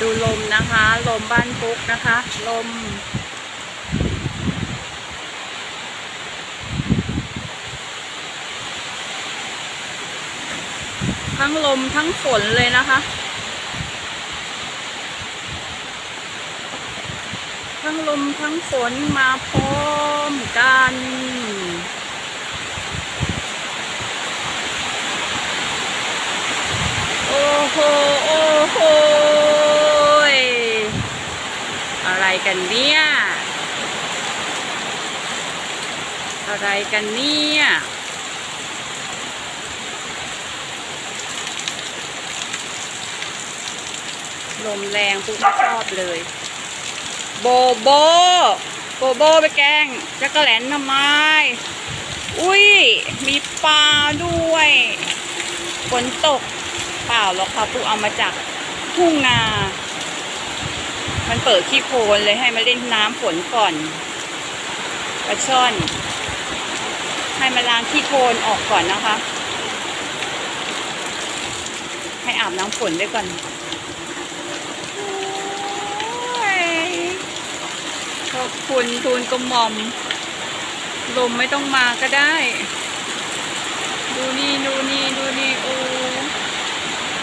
ดูลมนะคะ ลมบ้านปุ๊กนะคะ ลม ทั้งลมทั้งฝนเลยนะคะ ทั้งลมทั้งฝนมาพร้อมกัน โอ้โห โอ้โหยอะไร กันเนี่ย อะไรกันเนี่ย ลมแรงปุ๊บไม่ชอบเลย โบโบ โบโบไปแกงจักรแหลนทำไม อุ้ย มีปลาด้วยฝนตกเปล่าหรอกค่ะปุ๊เอามาจากทุ่งนา มันเปิดขี้โคลนเลยให้มาเล่นน้ำฝนก่อนปลาช่อน ให้มาล้างขี้โคลนออกก่อนนะคะ ให้อาบน้ำฝนด้วยก่อนขอบคุณทูลกระหม่อม ลมไม่ต้องมาก็ได้ ดูนี่ ดูนี่ ดูนี่ โอ้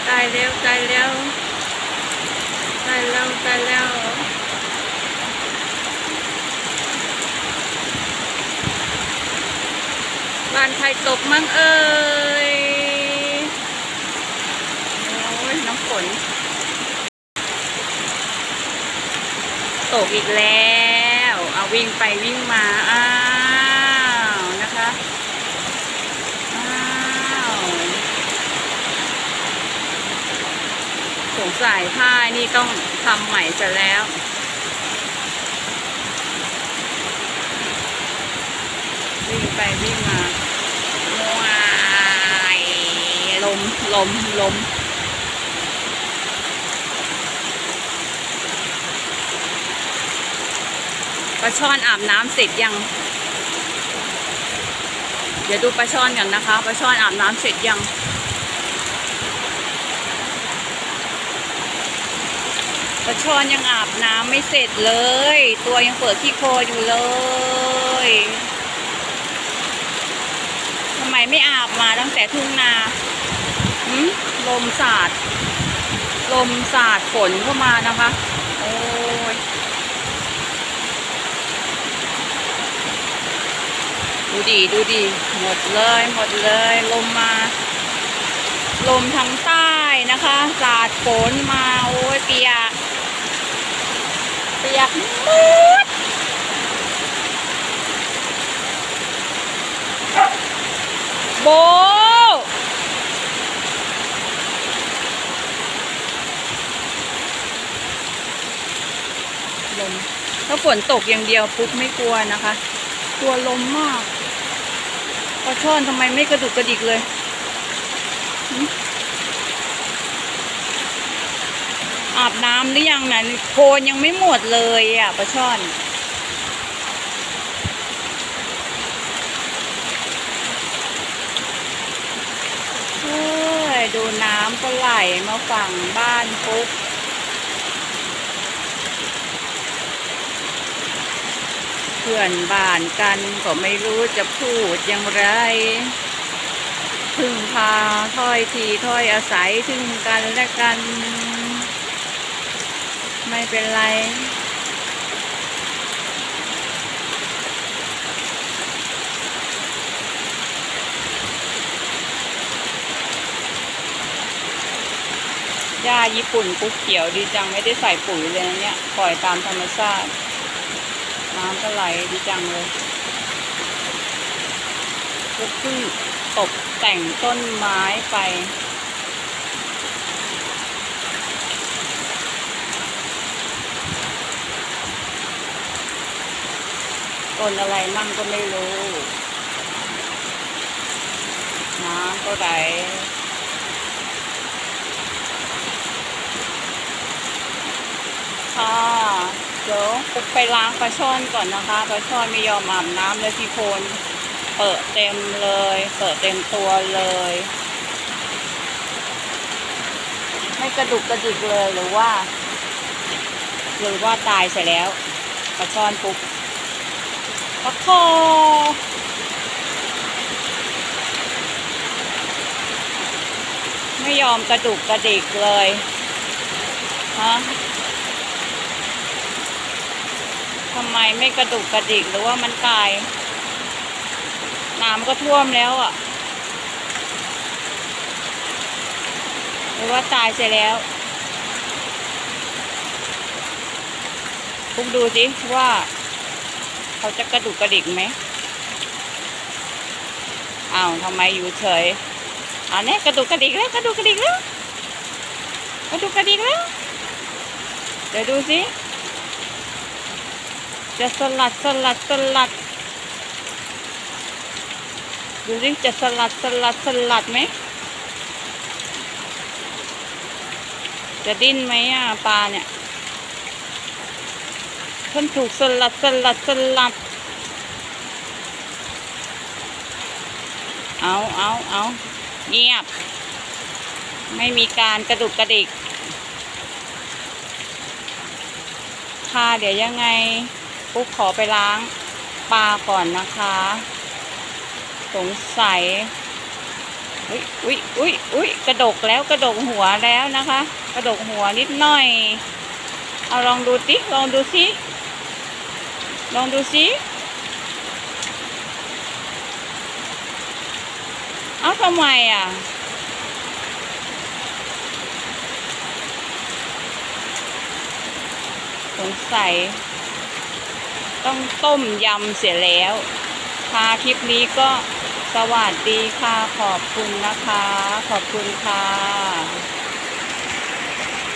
ตายแล้ว ตายแล้ว ตายแล้วตายแล้วบ้านใครตกมั่งเอ่ยโอ้ยน้ำฝนตกอีกแล้ว เอาวิ่งไปวิ่งมาอ้าวนะคะ อ้าว สงสัยผ้านี่ต้องทำใหม่จะแล้ว วิ่งไปวิ่งมาว้ายลมลมลมปลาช่อนอาบน้ำเสร็จยัง เดี๋ยวดูปลาช่อนกันนะคะปลาช่อนอาบน้ำเสร็จยัง ปลาช่อนยังอาบน้ำไม่เสร็จเลย ตัวยังเปิดขี้โคอยู่เลยทำไมไม่อาบมาตั้งแต่ทุ่งนาหืมลมสาด ลมสาดฝนเข้ามานะคะ โอ้ยดูดีดูดี หมดเลยหมดเลย ลมมา ลมทางใต้นะคะ สาดฝนมา โอ้ยเปียก ปียกหมดโบลมถ้าฝนตกอย่างเดียวปุ๊บไม่กลัวนะคะ กลัวลมมากปลาช่อนทำไมไม่กระดุกกระดิกเลยหึ อาบน้ำหรือยังนะโคนยังไม่หมดเลยอะปลาช่อน เฮ้ย ดูน้ำก็ไหลมาฝั่งบ้านปุ๊บเพื่อนบ้านกันก็ไม่รู้จะพูดอย่างไรพึ่งพาถ้อยทีถ้อยอาศัยถึงกันและกัน ไม่เป็นไร หญ้าญี่ปุ่นปุ๊กเขียวดีจังไม่ได้ใส่ปุ๋ยเลยนะเนี่ย ปล่อยตามธรรมชาติ น้ำก็ไหลดีจังเลยก็เพิ่งตกแต่งต้นไม้ไป ต้นอะไรมั่งก็ไม่รู้ น้ำก็ไหลค่ะเดี๋ยวปุ๊บไปล้างปลาช่อนก่อนนะคะปลาช่อนไม่ยอมอาบน้ำเลยที่โพนเปิดเต็มเลย เปิดเต็มตัวเลย ไม่กระดุกกระดิกเลยหรือว่า หรือว่าตายเสียแล้วปลาช่อนปุ๊บ ปลาคอไม่ยอมกระดุกกระดิกเลยฮะทำไมไม่กระดุกกระดิกหรือว่ามันตาย น้ำก็ท่วมแล้วอะ หรือว่าตายเสียแล้วพุกดูสิว่า เขาจะกระดุกกระดิกไหมอ้าวทำไมอยู่เฉยอ้าวเนี่ยกระดุกกระดิกแล้วกระดุกกระดิกแล้วกระดุกกระดิกแล้วเดี๋ยวดูสิจะสลัดสลัดสลัดดูสิจะสลัดสลัดสลัดไหมจะดิ้นไหมอะปลาเนี่ย ท่นถูกสลัดสลัดสลัด เอาเอาเอาเงียบ ไม่มีการกระดุกกระดิก ค่ะเดี๋ยวยังไงปุ๊กขอไปล้างปลาก่อนนะคะ สงสัยอุ้ยอุ้ยอุ้ยอุ้ยกระดกแล้วกระดกหัวแล้วนะคะ กระดกหัวนิดหน่อย เอาลองดูสิลองดูสิ ลองดูสิเอาทำไมอะ สงสัย ต้องต้มยำเสียแล้วค่ะคลิปนี้ก็สวัสดีค่ะ ขอบคุณนะคะ ขอบคุณค่ะ